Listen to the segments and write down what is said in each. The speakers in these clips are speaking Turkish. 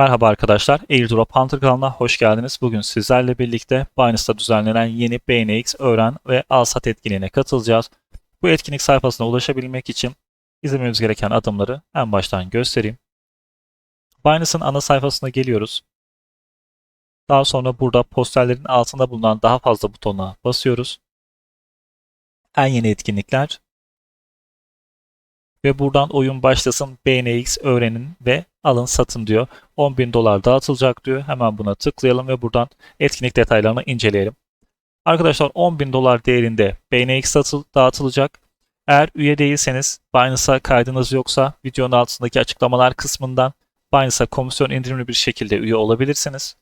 Merhaba arkadaşlar, Airdrop Hunter kanalına hoş geldiniz. Bugün sizlerle birlikte Binance'da düzenlenen yeni BNX öğren ve al-sat etkinliğine katılacağız. Bu etkinlik sayfasına ulaşabilmek için izlememiz gereken adımları en baştan göstereyim. Binance'ın ana sayfasına geliyoruz. Daha sonra burada posterlerin altında bulunan daha fazla butona basıyoruz. En yeni etkinlikler ve buradan oyun başlasın BNX öğrenin ve alın satın diyor. 10.000 dolar dağıtılacak diyor. Hemen buna tıklayalım ve buradan etkinlik detaylarını inceleyelim. Arkadaşlar 10.000 dolar değerinde BNX dağıtılacak. Eğer üye değilseniz Binance'a kaydınız yoksa videonun altındaki açıklamalar kısmından Binance'a komisyon indirimli bir şekilde üye olabilirsiniz.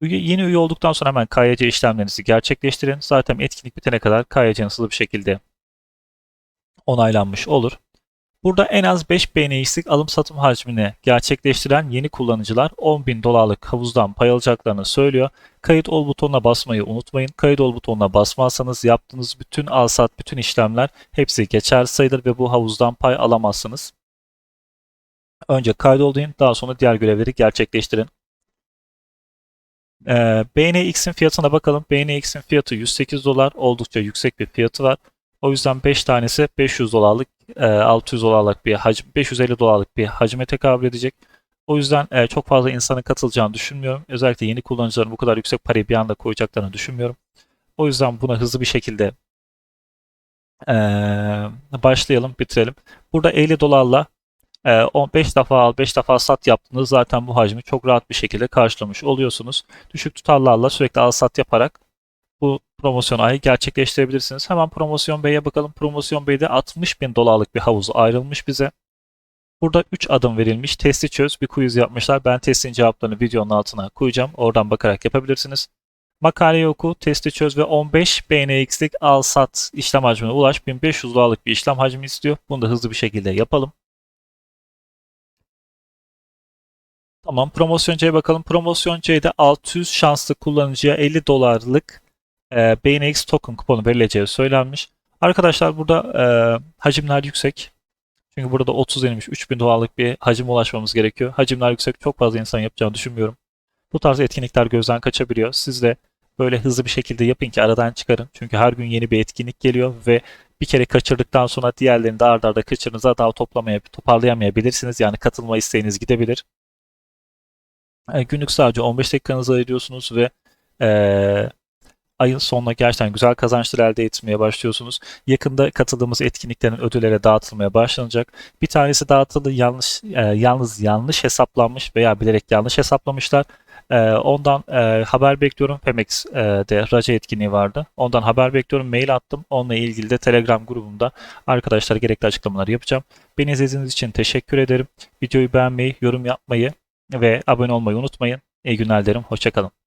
Üye, yeni üye olduktan sonra hemen KYC işlemlerinizi gerçekleştirin. Zaten etkinlik bitene kadar KYC'niz hızlı bir şekilde onaylanmış olur. Burada en az 5 BNX'lik alım satım hacmini gerçekleştiren yeni kullanıcılar 10.000 dolarlık havuzdan pay alacaklarını söylüyor. Kayıt ol butonuna basmayı unutmayın. Kayıt ol butonuna basmazsanız yaptığınız bütün al sat, bütün işlemler hepsi geçer sayılır ve bu havuzdan pay alamazsınız. Önce kaydol deyin, daha sonra diğer görevleri gerçekleştirin. Ee, BNX'in fiyatına bakalım. BNX'in fiyatı 108 dolar. Oldukça yüksek bir fiyatı var. O yüzden 5 tanesi 500 dolarlık, 600 dolarlık bir hacim, 550 dolarlık bir hacme tekabül edecek. O yüzden e, çok fazla insanın katılacağını düşünmüyorum. Özellikle yeni kullanıcıların bu kadar yüksek parayı bir anda koyacaklarını düşünmüyorum. O yüzden buna hızlı bir şekilde e, başlayalım, bitirelim. Burada 50 dolarla 5 defa al, 5 defa sat yaptığınız zaten bu hacmi çok rahat bir şekilde karşılamış oluyorsunuz. Düşük tutarlarla sürekli al sat yaparak bu promosyon ayı gerçekleştirebilirsiniz. Hemen promosyon B'ye bakalım. Promosyon B'de 60 bin dolarlık bir havuz ayrılmış bize. Burada 3 adım verilmiş. Testi çöz bir quiz yapmışlar. Ben testin cevaplarını videonun altına koyacağım. Oradan bakarak yapabilirsiniz. Makaleyi oku, testi çöz ve 15 BNX'lik al sat işlem hacmine ulaş. 1500 dolarlık bir işlem hacmi istiyor. Bunu da hızlı bir şekilde yapalım. Tamam promosyon C'ye bakalım. Promosyon C'de 600 şanslı kullanıcıya 50 dolarlık e, BNX token kuponu verileceği söylenmiş. Arkadaşlar burada e, hacimler yüksek. Çünkü burada 30 denilmiş 3000 dolarlık bir hacim ulaşmamız gerekiyor. Hacimler yüksek. Çok fazla insan yapacağını düşünmüyorum. Bu tarz etkinlikler gözden kaçabiliyor. Siz de böyle hızlı bir şekilde yapın ki aradan çıkarın. Çünkü her gün yeni bir etkinlik geliyor ve bir kere kaçırdıktan sonra diğerlerini de ardarda arda kaçırdığınızda daha toplamaya, toparlayamayabilirsiniz. Yani katılma isteğiniz gidebilir. E, günlük sadece 15 dakikanızı ayırıyorsunuz ve e, ayın sonuna gerçekten güzel kazançlar elde etmeye başlıyorsunuz. Yakında katıldığımız etkinliklerin ödüllere dağıtılmaya başlanacak. Bir tanesi dağıtıldı yanlış e, yalnız yanlış hesaplanmış veya bilerek yanlış hesaplamışlar. E, ondan e, haber bekliyorum. Pemex'de Raja etkinliği vardı. Ondan haber bekliyorum. Mail attım. Onunla ilgili de Telegram grubumda arkadaşlar gerekli açıklamaları yapacağım. Beni izlediğiniz için teşekkür ederim. Videoyu beğenmeyi, yorum yapmayı ve abone olmayı unutmayın. İyi günler dilerim. Hoşçakalın.